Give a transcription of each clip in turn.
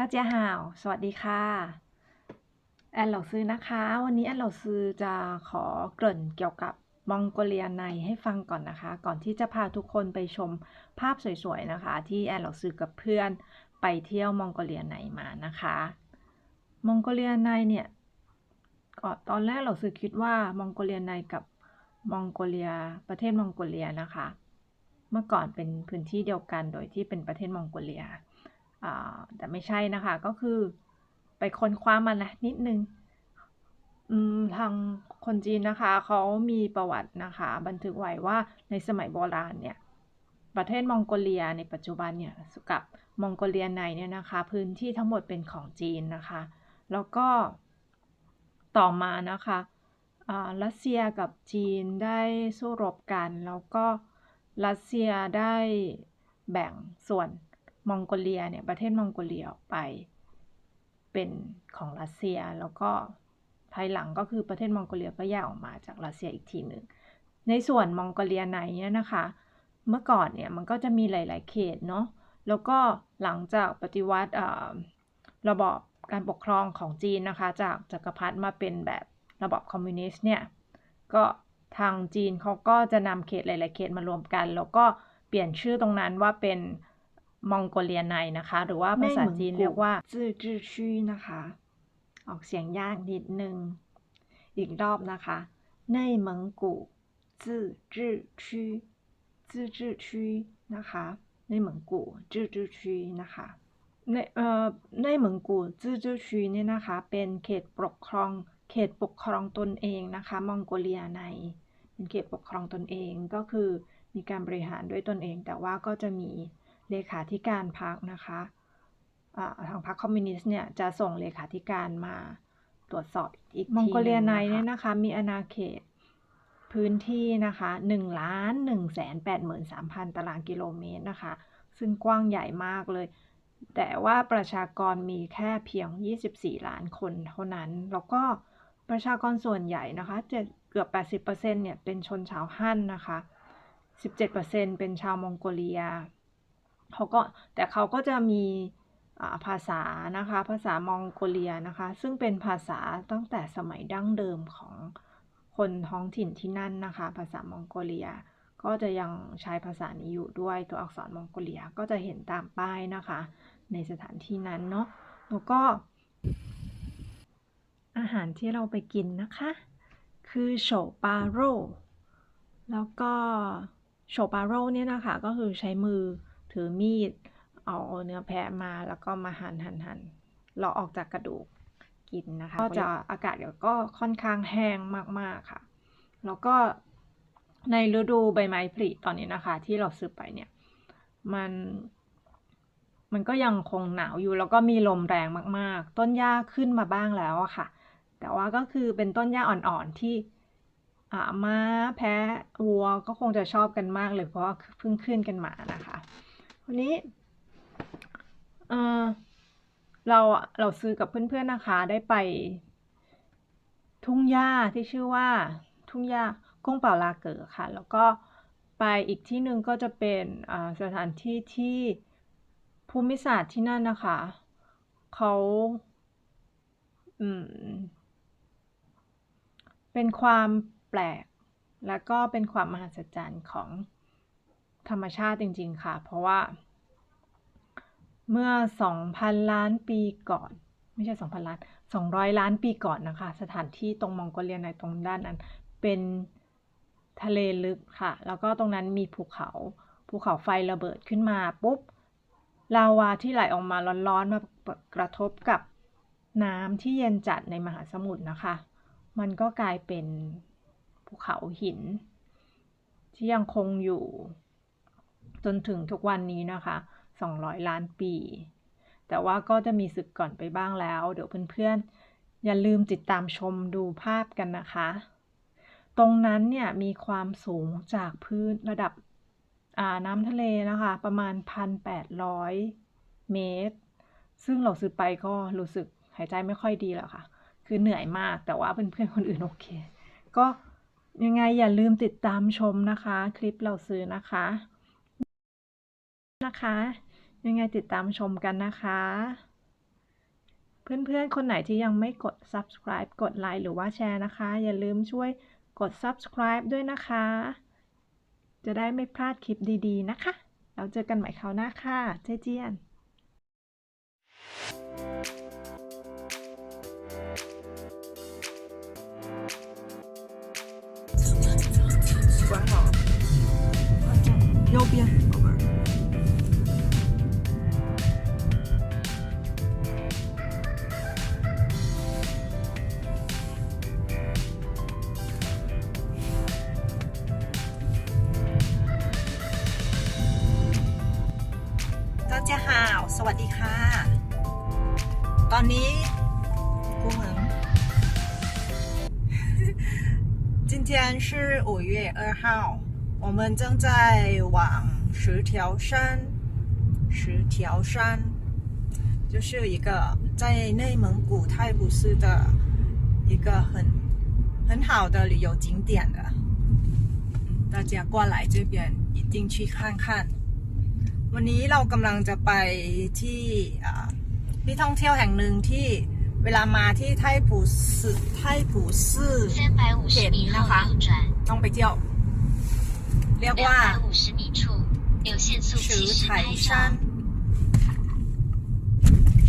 ท่าเจ้าหาว สวัสดีค่ะ แอนหลอกซื้อนะคะ วันนี้แอนหลอกซื้อจะขอเกริ่นเกี่ยวกับมองโกเลียในให้ฟังก่อนนะคะ ก่อนที่จะพาทุกคนไปชมภาพสวยๆนะคะ ที่แอนหลอกซื้อกับเพื่อนไปเที่ยวมองโกเลียในมานะคะ มองโกเลียในเนี่ยก็ตอนแรกหลอกซื้อคิดว่ามองโกเลียในกับมองโกเลีย ประเทศมองโกเลียนะคะ เมื่อก่อนเป็นพื้นที่เดียวกันโดยที่เป็นประเทศมองโกเลีย แต่ไม่ใช่นะคะก็คือไปค้นคว้ามานนะนิดนึงทางคนจีนนะคะเขามีประวัตินะคะ บันทึกไว้ว่าในสมัยโบราณเนี่ยประเทศมองโกเลียในปัจจุบันเนี่ยกับมองโกเลียในเนี่ยนะคะ พื้นที่ทั้งหมดเป็นของจีนนะคะ แล้วก็ต่อมานะคะรัสเซียกับจีนได้สู้รบกัน แล้วก็รัสเซียได้แบ่งส่วน มองโกเลียเนี่ยประเทศมองโกเลียออกไป เป็นของรัสเซียแล้วก็ภายหลังก็คือประเทศมองโกเลียก็แยกออกมาจากรัสเซียอีกทีหนึ่งในส่วนมองโกเลียในเนี่ยนะคะ เมื่อก่อนเนี่ยมันก็จะมีหลาย ๆ เขตเนาะแล้วก็หลังจากปฏิวัติระบอบการปกครองของจีนนะคะ จากจักรพรรดิมาเป็นแบบระบอบคอมมิวนิสต์เนี่ยก็ทางจีนเขาก็จะนำเขตหลาย ๆ เขตมารวมกัน แล้วก็เปลี่ยนชื่อตรงนั้นว่าเป็น มองโกเลียในนะคะ หรือว่าภาษาจีนเรียกว่าจื้อจื้อชื่อนะคะ ออกเสียงยากนิดนึง อีกรอบนะคะในเมืองกูจื้อจื้อชื่อจื้อจื้อชื่อนะคะในเมืองกูจื้อจื้อชื่อนะคะในเอ่อในเมืองกูจื้อจื้อชื่อเนี่ยนะคะ เป็นเขตปกครอง เขตปกครองตนเองนะคะ มองโกเลียในเป็นเขตปกครองตนเองก็คือมีการบริหารด้วยตนเอง แต่ว่าก็จะมี เลขาธิการพรรคนะคะทางพรรคคอมมิวนิสต์เนี่ยจะส่งเลขาธิการมาตรวจสอบอีกทีมองโกเลียในเนี่ยนะคะ มีอาณาเขตพื้นที่นะคะ1ล้าน1แสน83,000 ตารางกิโลเมตรนะคะ ซึ่งกว้างใหญ่มากเลย แต่ว่าประชากรมีแค่เพียง 24 ล้านคนเท่านั้น แล้วก็ประชากรส่วนใหญ่นะคะจะเกือบ 80%เนี่ย เป็นชนชาวฮั่นนะคะ 17%เป็นชาวมองโกเลีย เขาก็แต่เขาก็จะมีภาษานะคะภาษามองโกเลียนะคะ ซึ่งเป็นภาษาตั้งแต่สมัยดั้งเดิมของคนท้องถิ่นที่นั่นนะคะ ภาษามองโกเลีย ก็จะยังใช้ภาษานี้อยู่ด้วยตัวอักษรมองโกเลียก็จะเห็นตามป้ายนะคะ ในสถานที่นั้นเนาะแล้วก็ อาหารที่เราไปกินนะคะ คือโฉปาโรแล้วก็โฉปาโรเนี่ยนะคะ ก็คือใช้มือ ถือมีด เอาเนื้อแพะมาแล้วก็มาหั่นหั่นหั่นเราออกจากกระดูกกินนะคะ ก็จะอากาศเดี๋ยวก็ค่อนข้างแห้งมากๆค่ะ แล้วก็ในฤดูใบไม้ผลิตอนนี้นะคะ ที่เราซื้อไปเนี่ยมันมันก็ยังคงหนาวอยู่แล้วก็มีลมแรงมาก ๆ ต้นหญ้าขึ้นมาบ้างแล้วอะค่ะ แต่ว่าก็คือเป็นต้นหญ้าอ่อนๆที่อ่าม้าแพะวัวก็คงจะชอบกันมากเลยเพราะว่าเพิ่งขึ้นกันมานะคะ วันนี้เออเราเราซื้อกับเพื่อนๆนะคะ ได้ไป ทุ่งหญ้าที่ชื่อว่า ทุ่งหญ้ากงเป่าลาเก๋อค่ะ แล้วก็ไปอีกที่หนึ่งก็จะเป็นสถานที่ที่ภูมิศาสตร์ที่นั่นนะคะเขาเป็นความแปลก และก็เป็นความมหัศจรรย์ของ ธรรมชาติจริง ๆ ค่ะ เพราะว่า เมื่อ 2,000 ล้านปีก่อน ไม่ใช่ 2,000 ล้าน 200 ล้านปีก่อนนะคะ สถานที่ตรงมองโกเลียในตรงด้านนั้น เป็นทะเลลึกค่ะ แล้วก็ตรงนั้นมีภูเขาภูเขาไฟระเบิดขึ้นมาปุ๊บลาวาที่ไหลออกมาร้อนๆมากระทบกับน้ำที่เย็นจัดในมหาสมุทรนะคะ มันก็กลายเป็นภูเขาหิน ที่ยังคงอยู่ นถึงทุกวันนี้นะคะ 200 ล้านปี แต่ว่าก็จะมีสึกก่อนไปบ้างแล้ว เดี๋ยวเพื่อนๆ อย่าลืมติดตามชมดูภาพกันนะคะ ตรงนั้นเนี่ยมีความสูงจากพื้นระดับน้ำทะเลนะคะ ประมาณ 1,800 เมตร ซึ่งเราซื้อไปก็รู้สึกหายใจไม่ค่อยดีแล้วค่ะ คือเหนื่อยมากแต่ว่าเพื่อนๆคนอื่นโอเค ก็ยังไงอย่าลืมติดตามชมนะคะ คลิปเราซื้อนะคะ นะคะ ยังไงติดตามชมกันนะคะ เพื่อนๆ คนไหนที่ยังไม่กด subscribe กดไลค์หรือว่าแชร์นะคะ อย่าลืมช่วยกด subscribe ด้วยนะคะ จะได้ไม่พลาดคลิปดีๆ นะคะเราเจอกันใหม่คราวหน้าค่ะ เจ๊เจียนหัว 号，我们正在往十条山。十条山就是一个在内蒙古泰布斯的一个很很好的旅游景点的，嗯大家过来这边一定去看看。วันนี้เรากำลังจะไปที่อ่าที่ท่องเที่ยวแห่งหนึ่งที่เวลามาที่ไทปูสึไทปูซื่อ 三百五十米后右转， ต้องไปเที่ยว เรียกว่าชื่อไถชัน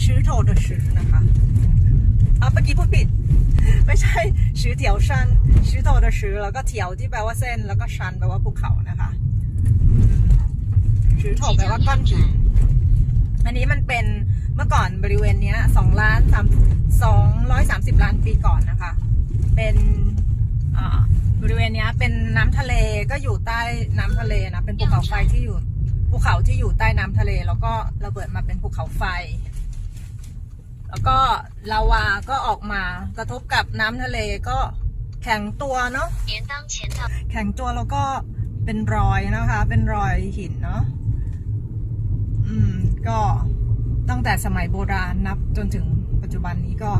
ชื่อโทดชื่อนะคะอะเมื่อกี้พูดผิด ไม่ใช่ชื่อเถียวชันชื่อโทดชื่อแล้วก็เถียวที่แปลว่าเส้น แล้วก็ชันแปลว่าภูเขานะคะชื่อโถแปลว่าก้อนหินอันนี้มันเป็นเมื่อก่อนบริเวณนี้สองล้านสามสองร้อยสามสิบล้านปีก่อนนะคะ เป็นอ่า บริเวณเนี้ยเป็นน้ำทะเลก็อยู่ใต้น้ำทะเลนะ เป็นภูเขาไฟที่อยู่ภูเขาที่อยู่ใต้น้ำทะเล แล้วก็ระเบิดมาเป็นภูเขาไฟ แล้วก็ลาวาก็ออกมากระทบกับน้ำทะเลก็แข็งตัวเนาะ 连当前到 แข็งตัวแล้วก็เป็นรอยนะคะ เป็นรอยหินเนาะ อืม ก็ตั้งแต่สมัยโบราณนับจนถึงปัจจุบันนี้ก็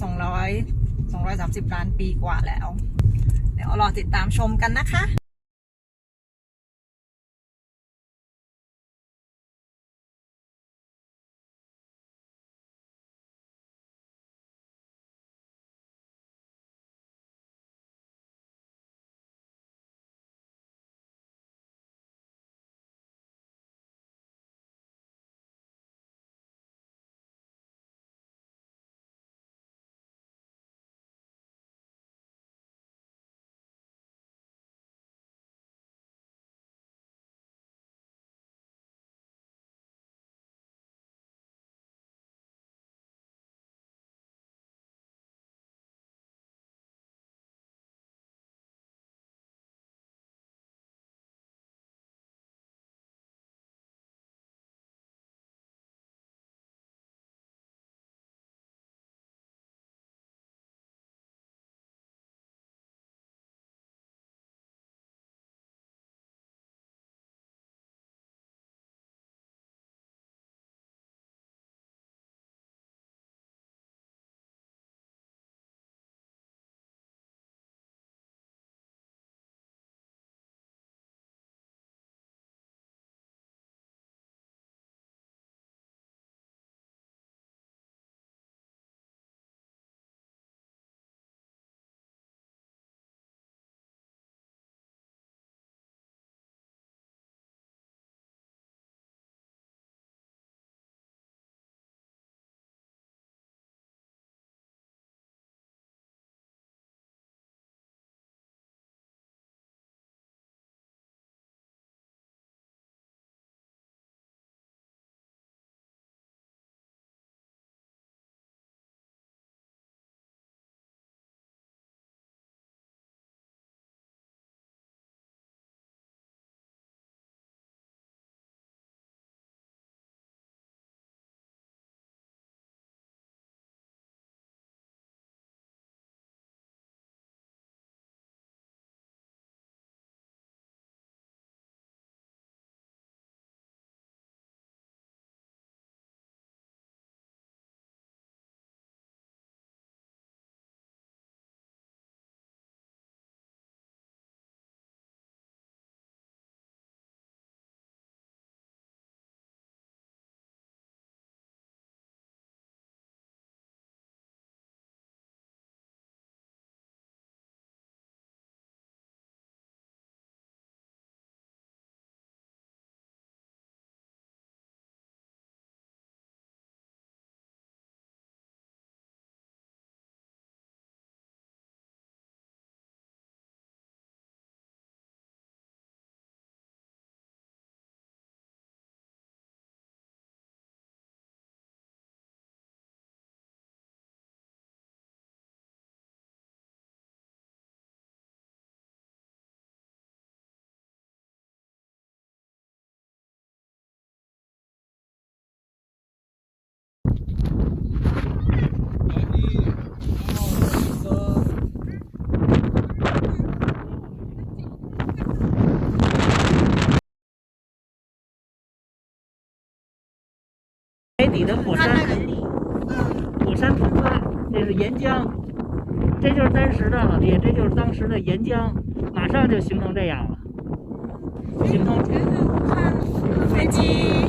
สองร้อยสองร้อยสามสิบล้านปีกว่าแล้ว เ ดี๋ยวรอติดตามชมกันนะคะ 海底的火山，火山喷发，这是岩浆，这就是当时的老弟，这就是当时的岩浆，马上就形成这样了，形成，飞机，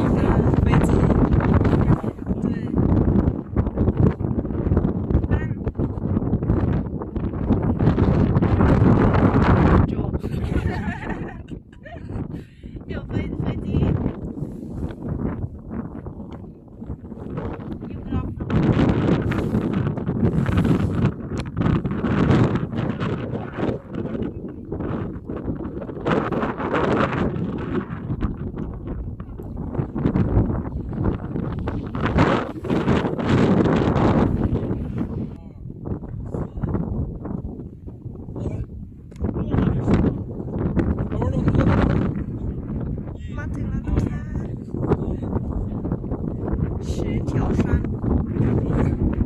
石条山。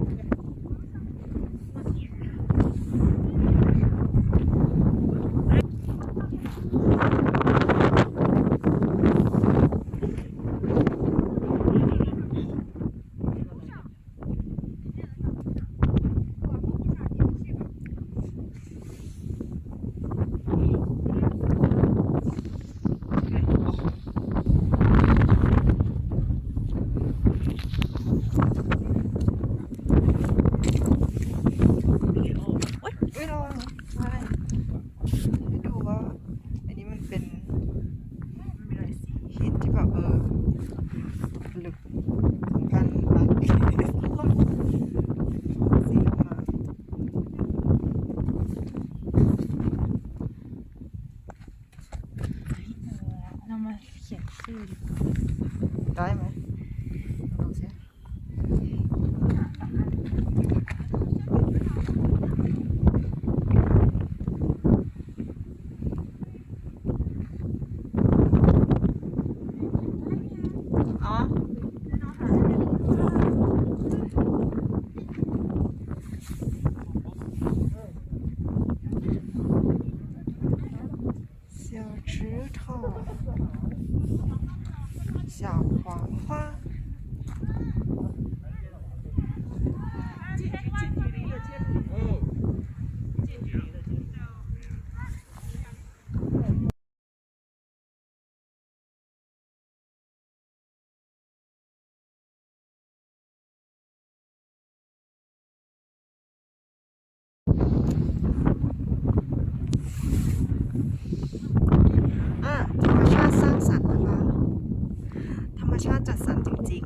ชาติจัดสรรจริง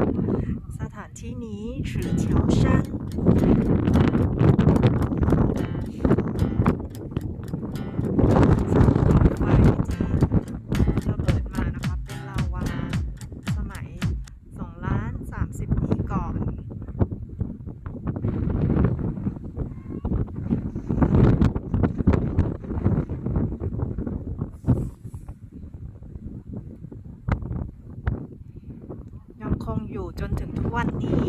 ๆ สถานที่นี้คือเฉียวชัน จนถึงทุกวันนี้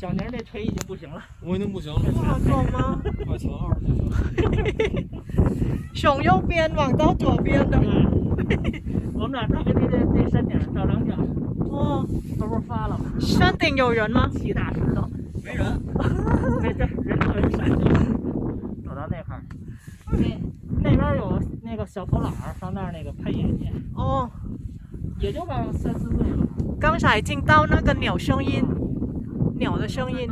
小宁这腿已经不行了，我已经不行了，不好走吗？快乘二就行。熊右边往到左边的。我们俩照给这这这山顶上照张相，哦，这不是发了吗？山顶有人吗？七大石头，没人，这这人特别少， 那个小头老儿上那儿那个拍眼镜，哦，也就刚三四岁吧。刚才听到那个鸟声音，鸟的声音。